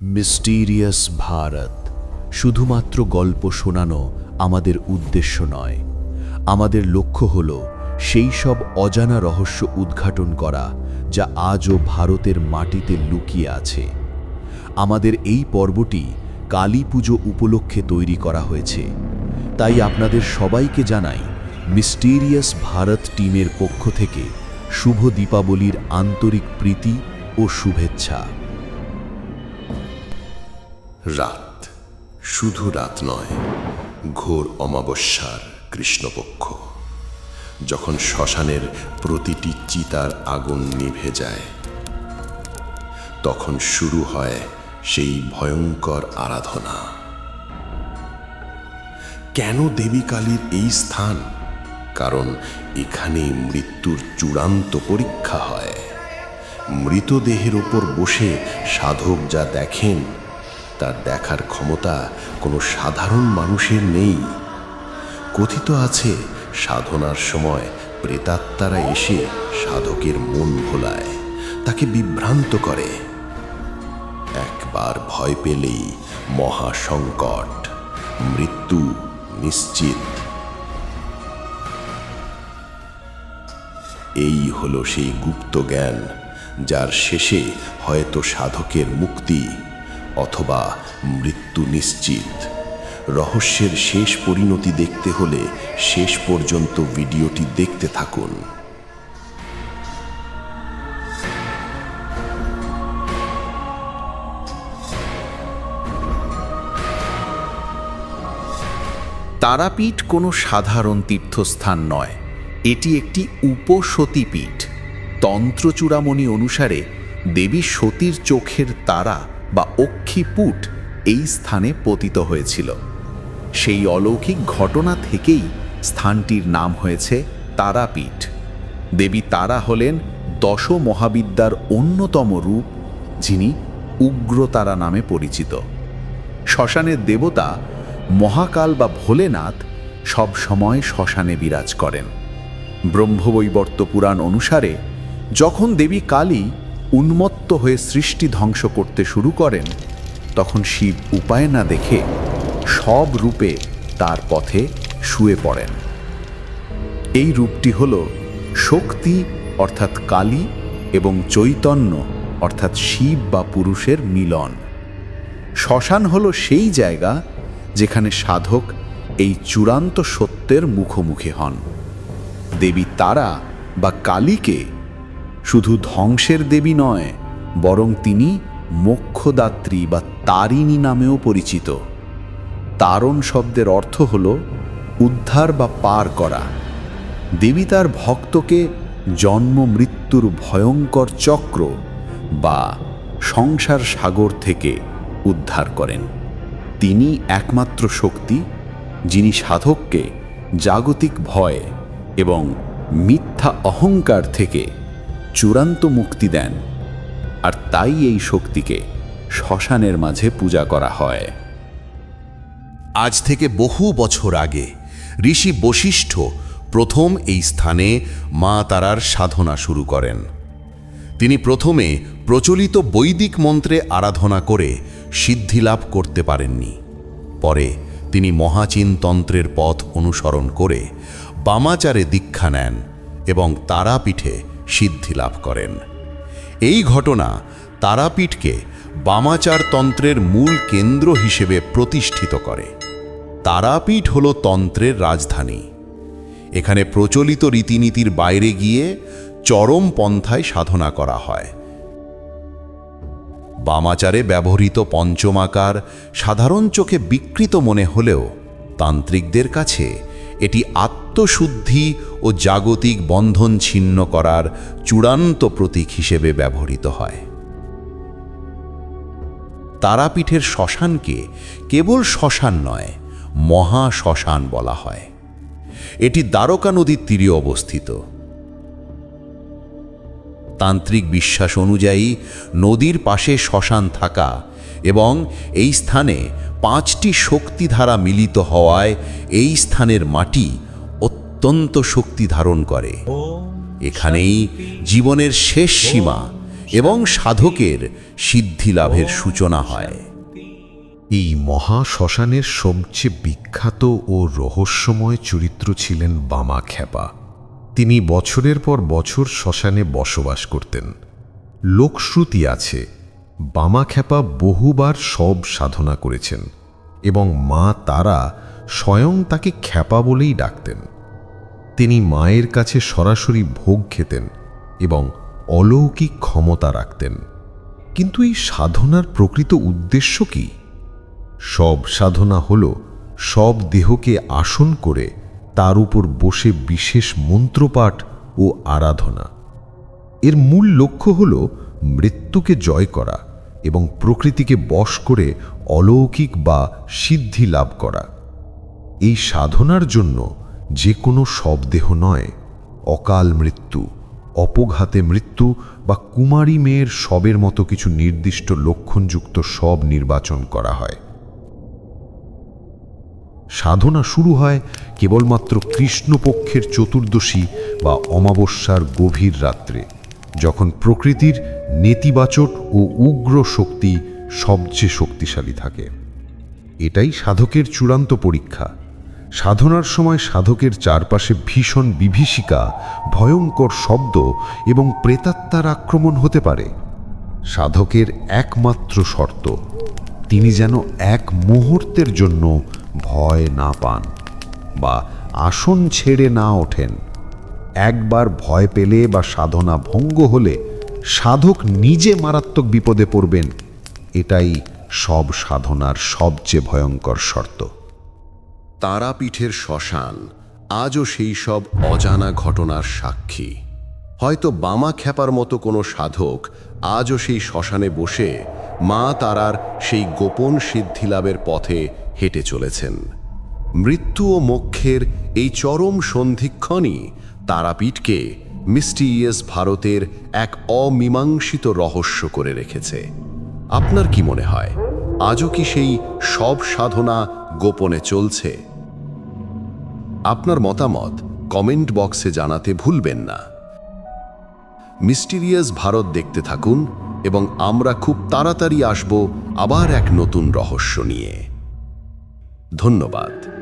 Mysterious Bharat শুধুমাত্র গল্প শোনানো আমাদের উদ্দেশ্য নয়। আমাদের লক্ষ্য হল সেই সব অজানা রহস্য উদ্ঘাটন করা যা আজও ভারতের মাটিতে লুকিয়ে আছে। আমাদের এই পর্বটি কালী পুজো উপলক্ষে তৈরি করা হয়েছে। তাই আপনাদের সবাইকে জানাই মিস্টিরিয়াস ভারত টিমের পক্ষ থেকে শুভ দীপাবলির আন্তরিক প্রীতি ও শুভেচ্ছা। রাত। শুধু রাত নয়, ঘোর অমাবস্যার কৃষ্ণপক্ষ। যখন শ্মশানের প্রতিটি চিতার আগুন নিভে যায়, তখন শুরু হয় সেই ভয়ঙ্কর আরাধনা। কেন দেবী কালীর এই স্থান? কারণ এখানেই মৃত্যুর চূড়ান্ত পরীক্ষা হয়। মৃতদেহের ওপর বসে সাধক যা দেখেন তার দেখার ক্ষমতা কোনো সাধারণ মানুষের নেই। কথিত আছে, সাধনার সময় প্রেতাত্মারা এসে সাধকের মন ভোলায়, তাকে বিভ্রান্ত করে। একবার ভয় পেলেই মহা সংকট মৃত্যু নিশ্চিত। এই হলো সেই গুপ্ত জ্ঞান, যার শেষে হয়তো সাধকের মুক্তি অথবা মৃত্যু নিশ্চিত। রহস্যের শেষ পরিণতি দেখতে হলে শেষ পর্যন্ত ভিডিওটি দেখতে থাকুন। তারাপীঠ কোনো সাধারণ তীর্থস্থান নয়। এটি একটি উপসতীপীঠ। তন্ত্রচূড়ামণি অনুসারে দেবী সতীর চোখের তারা বা অক্ষিপুট এই স্থানে পতিত হয়েছিল। সেই অলৌকিক ঘটনা থেকেই স্থানটির নাম হয়েছে তারাপীঠ। দেবী তারা হলেন দশ মহাবিদ্যার অন্যতম রূপ, যিনি উগ্রতারা নামে পরিচিত। শ্মশানের দেবতা মহাকাল বা ভোলেনাথ সব সময় শ্মশানে বিরাজ করেন। ব্রহ্মবৈবর্ত পুরাণ অনুসারে যখন দেবী কালী উন্মত্ত হয়ে সৃষ্টি ধ্বংস করতে শুরু করেন, তখন শিব উপায় না দেখে সব রূপে তার পথে শুয়ে পড়েন। এই রূপটি হল শক্তি, অর্থাৎ কালী, এবং চৈতন্য, অর্থাৎ শিব বা পুরুষের মিলন। শ্মশান হল সেই জায়গা যেখানে সাধক এই চূড়ান্ত সত্যের মুখোমুখি হন। দেবী তারা বা কালীকে শুধু ধ্বংসের দেবী নয়, বরং তিনি মোক্ষদাত্রী বা তারিণী নামেও পরিচিত। তারণ শব্দের অর্থ হল উদ্ধার বা পার করা। দেবী তার ভক্তকে জন্ম মৃত্যুর ভয়ঙ্কর চক্র বা সংসার সাগর থেকে উদ্ধার করেন। তিনি একমাত্র শক্তি, যিনি সাধককে জাগতিক ভয় এবং মিথ্যা অহংকার থেকে চূড়ান্ত মুক্তি দেন, আর তাই এই শক্তিকে শ্মশানের মাঝে পূজা করা হয়। আজ থেকে বহু বছর আগে ঋষি বশিষ্ঠ প্রথম এই স্থানে মা তারার সাধনা শুরু করেন। তিনি প্রথমে প্রচলিত বৈদিক মন্ত্রে আরাধনা করে সিদ্ধিলাভ করতে পারেননি। পরে তিনি মহাচীন তন্ত্রের পথ অনুসরণ করে বামাচারে দীক্ষা নেন এবং তারাপীঠে সিদ্ধিলাভ করেন। এই ঘটনা তারাপীঠকে বামাচার তন্ত্রের মূল কেন্দ্র হিসেবে প্রতিষ্ঠিত করে। তারাপীঠ হল তন্ত্রের রাজধানী। এখানে প্রচলিত রীতিনীতির বাইরে গিয়ে চরম পন্থায় সাধনা করা হয়। বামাচারে ব্যবহৃত পঞ্চমাকার সাধারণ চোখে বিকৃত মনে হলেও তান্ত্রিকদের কাছে এটি আত্মশুদ্ধি ও জাগতিক বন্ধন ছিন্ন করার চূড়ান্ত প্রতীক হিসেবে ব্যবহৃত হয়। তারাপীঠের শ্মশানকে কেবল শ্মশান নয়, মহা শ্মশান বলা হয়। এটি দ্বারকা নদীর তীরে অবস্থিত। তান্ত্রিক বিশ্বাস অনুযায়ী নদীর পাশে শ্মশান থাকা এবং এই স্থানে পাঁচটি শক্তিধারা মিলিত হওয়ায় এই স্থানের মাটি অত্যন্ত শক্তি ধারণ করে। এখানেই জীবনের শেষ সীমা এবং সাধকের সিদ্ধি লাভের সূচনা হয়। এই মহা শ্মশানের সবচেয়ে বিখ্যাত ও রহস্যময় চরিত্র ছিলেন বামা খ্যাপা। তিনি বছরের পর বছর শ্মশানে বসবাস করতেন। লোকশ্রুতি আছে বামা খ্যাপা বহুবার সব সাধনা করেছেন এবং মা তারা স্বয়ং তাকে খ্যাপা বলেই ডাকতেন। তিনি মায়ের কাছে সরাসরি ভোগ খেতেন এবং অলৌকিক ক্ষমতা রাখতেন। কিন্তু এই সাধনার প্রকৃত উদ্দেশ্য কি? সব সাধনা হল সব দেহকে আসন করে তার উপর বসে বিশেষ মন্ত্রপাঠ ও আরাধনা। এর মূল লক্ষ্য হল মৃত্যুকে জয় করা। এবং প্রকৃতিকে বশ করে অলৌকিক বা সিদ্ধি লাভ করা। এই সাধনার জন্য যে কোনো সব দেহ নয়, অকাল মৃত্যু, অপঘাতে মৃত্যু বা কুমারী মেয়ের সবের মতো কিছু নির্দিষ্ট লক্ষণযুক্ত সব নির্বাচন করা হয়। সাধনা শুরু হয় কেবলমাত্র কৃষ্ণপক্ষের চতুর্দশী বা অমাবস্যার গভীর রাত্রে। যখন প্রকৃতির নেতিবাচক ও উগ্র শক্তি সবচেয়ে শক্তিশালী থাকে। এটাই সাধকের চূড়ান্ত পরীক্ষা। সাধনার সময় সাধকের চারপাশে ভীষণ বিভীষিকা, ভয়ঙ্কর শব্দ এবং প্রেতাত্মার আক্রমণ হতে পারে। সাধকের একমাত্র শর্ত, তিনি যেন এক মুহূর্তের জন্য ভয় না পান বা আসন ছেড়ে না ওঠেন। একবার ভয় পেলে বা সাধনা ভঙ্গ হলে সাধক নিজে মারাত্মক বিপদে পড়বেন। এটাই সব সাধনার সবচেয়ে ভয়ঙ্কর শর্ত। তারাপীঠের শ্মশান আজও সেই সব অজানা ঘটনার সাক্ষী। হয়তো বামা খ্যাপার মতো কোনো সাধক আজও সেই শ্মশানে বসে মা তারার সেই গোপন সিদ্ধিলাভের পথে হেঁটে চলেছেন। মৃত্যু ও মোক্ষের এই চরম সন্ধিক্ষণই তারাপীঠকে মিস্টিরিয়াস ভারতের এক অমীমাংসিত রহস্য করে রেখেছে। আপনার কি মনে হয়, আজও কি সেই সব সাধনা গোপনে চলছে? আপনার মতামত কমেন্ট বক্সে জানাতে ভুলবেন না। মিস্টিরিয়াস ভারত দেখতে থাকুন এবং আমরা খুব তাড়াতাড়ি আসব আবার এক নতুন রহস্য নিয়ে। ধন্যবাদ।